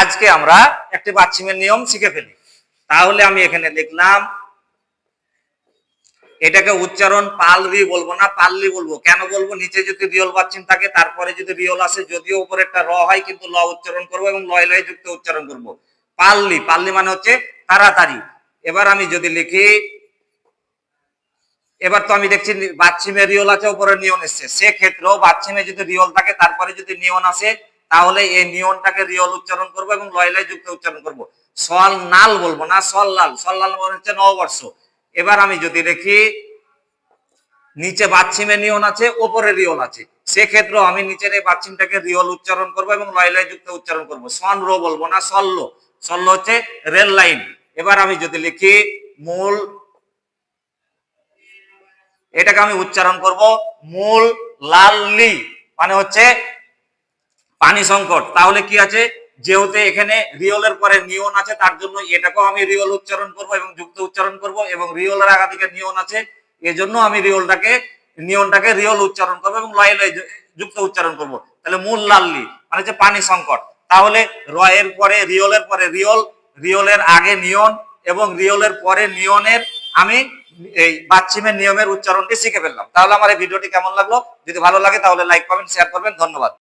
আজকে আমরা একটি বাচ্চিমের নিয়ম শিখে ফেলি। তাহলে আমি এখানে লিখলাম এটাকে উচ্চারণ পালরি বলব না, পাল্লি বলব। কেন বলব? নিচে যদি রিয়ল বাচ্চিম থাকে, তারপরে যদি রিয়ল আসে, যদিও উপরে একটা র হয়, কিন্তু ল উচ্চারণ করব এবং লয় লয় যুক্ত উচ্চারণ করব। পাল্লি পাল্লি মানে হচ্ছে তাড়াতাড়ি। এবার আমি যদি লিখি, এবার তো আমি দেখছি বাচ্চিমে রিয়ল আছে উপরে নিয়ন এসছে। সেক্ষেত্রেও বাচ্চিমে যদি রিয়ল থাকে, তারপরে যদি নিয়ন আসে তাহলে এই নিয়নটাকে রিয়ল উচ্চারণ করব এবং লয় লয় যুক্ত উচ্চারণ করব। সল নাল বলব না সল লাল সল লাল মানে হচ্ছে নববর্ষ। এবার আমি যদি দেখি, নিচে বাচ্চিমে নিয়ন আছে, ওপরে রিয়ল আছে। সেক্ষেত্রে আমি নিচের এই বাচ্চিমটাকে রিয়ল উচ্চারণ করব এবং লয় লয় যুক্ত উচ্চারণ করব। সন রো বলব না সল্ল সল্ল হচ্ছে রেল লাইন। এবার আমি যদি লিখি, মূল, এটাকে আমি উচ্চারণ করব, মূল লাল্লি মানে হচ্ছে পানি সংকট। তাহলে কি আছে? যেহেতু এখানে রিয়লের পরে নিয়ন আছে, তার জন্য এটাকেও আমি রিয়ল উচ্চারণ করব এবং যুক্ত উচ্চারণ করব এবং রিয়লের আগাদিকে নিয়ন আছে, এজন্য আমি রিয়লটাকে নিয়নটাকে রিয়ল উচ্চারণ করব এবং লয় লয় যুক্ত উচ্চারণ করব। তাহলে মূল লাল্লি মানে হচ্ছে পানি সংকট। তাহলে রয়ের পরে রিয়লের পরে রিয়ল রিয়লের আগে নিয়ন এবং রিয়লের পরে নিয়নের আমি এই বাচ্চিমের নিয়মের উচ্চারণটি শিখে ফেললাম। তাহলে আমার এই ভিডিওটি কেমন লাগল? যদি ভালো লাগে তাহলে লাইক, কমেন্ট শেয়ার করবেন। ধন্যবাদ।